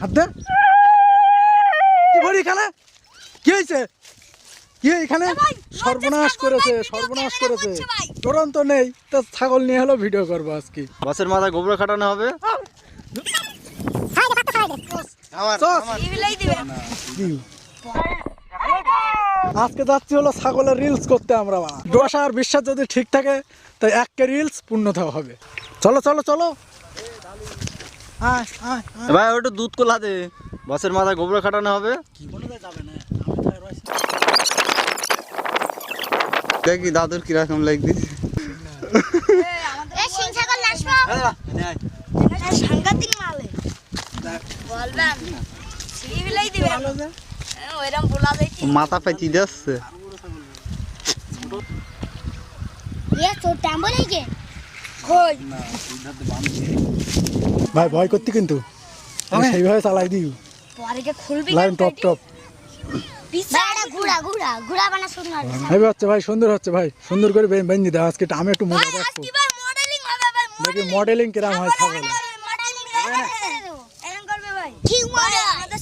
হাত দে। কি ভরি এখানে? কি হয়েছে? কি এখানে? সর্বনাশ করেছে সর্বনাশ করেছে। তুরন্ত নেই তো ছাগল নিয়ে হলো ভিডিও করব আজকে। বাসের মাথায় গোবর খাটানো হবে? আজকে যাচ্ছি হলো ছাগলের রিলস করতে আমরা দোষা আর বিশ্বাস যদি ঠিক থাকে তাই একটা রিলস পূর্ণতা হবে। চলো চলো চলো। ভাই ওটা দুধ কোলা দে। বাসের মাথায় গোবর খাটানো হবে। কি বলে যাবে না আমি তো রয়েছি। দেখি দাদুর কীরকম সাংঘাতিক মালে বলবেন দিবেন যাইছে মাথা পেঁচি যাচ্ছে ভাই ভয় করতে কিন্তু। আমি সেইভাবে চালাই দিই। পরে কে খুলবি লাইন টপ টপ। হচ্ছে ভাই সুন্দর হচ্ছে ভাই। সুন্দর করে বেঞ্জি দাও আজকে আমি একটু মজা দেখব আজকে ভাই মডেলিং হবে ভাই দেখি মডেলিং কিরাম হয় ছাগল করবে ভাই। ঠিক মজা আমাদের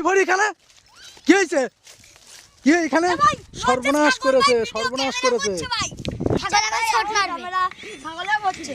কি ভরি এখানে? কি হয়েছে? কি এখানে? সর্বনাশ করেছে সর্বনাশ করেছে। ছাগল আবার শট মারবে। ছাগলে করছে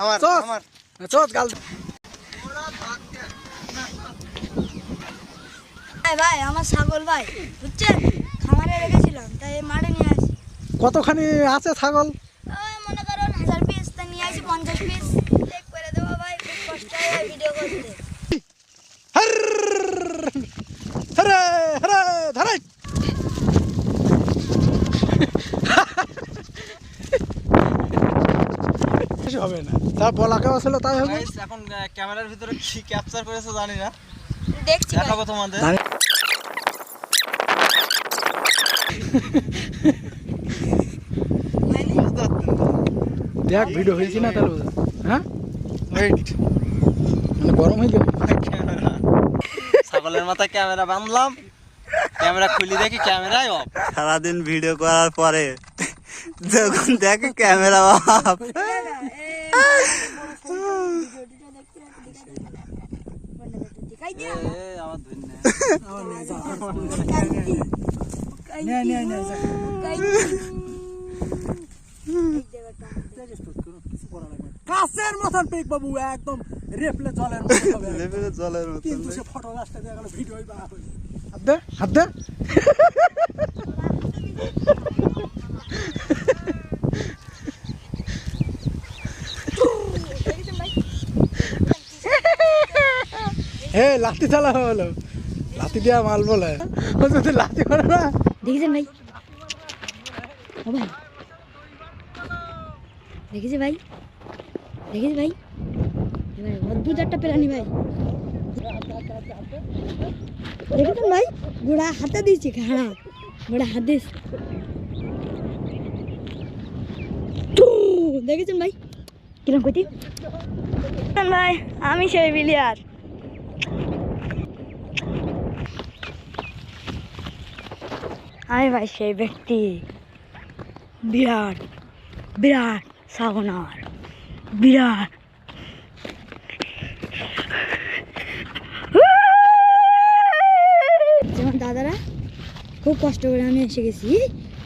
আমার আমার। চস গাল ভাই ভাই আমার ছাগল ভাই বুঝছেন? খামারে রেখেছিলাম তাই মাঠে নিয়ে আসি। কতখানি আছে ছাগল? মনে করুন হাজার পিস তা নিয়ে আসি পঞ্চাশ পিস চেক করে দেবো ভাই খুব কষ্ট হয় ভিডিও করতে। হবে না। তা বলাকে ছিল তাই হবে? এখন ক্যামেরার ভিতরে কি ক্যাপচার করেছে জানি না। দেখছি দেখাবো তোমাদের। তো? দেখ ভিডিও হয়েছি না তাহলে হ্যাঁ? মানে গরম হয়ে গেল ক্যামেরা। ছাগলের মাথায় ক্যামেরা বাঁধলাম। ক্যামেরা খুলি দেখি ক্যামেরাই অফ সারাদিন ভিডিও করার পরে যখন দেখে ক্যামেরা অফ কাছের মতন পেক বাবু একদম রেপলে জলের মতো হবে। জলের মতো কিন্তু সে ফটো গাছটা দিয়ে গেল ভিডিও হাত দে হাত দে হে লাঠি চালা হলো। লাঠি দিয়া মাল বলে। ও যদি লাঠি করে না। দেখেছেন ভাই? ও ভাই। দেখেছে ভাই? দেখেছে ভাই? এবার দু চারটা প্রাণী ভাই। দেখেছেন ভাই? ঘোড়া হাতে দিয়েছি ঘাড়া ঘোড়া হাত দিয়েছে। দেখেছেন ভাই? কিরম কইতি ভাই আমি সেই বিলিয়ার। আমি ভাই সেই ব্যক্তি। বিরাট বিরাট সাগনার, বিরাট। যেমন দাদারা, খুব কষ্ট করে আমি এসে গেছি।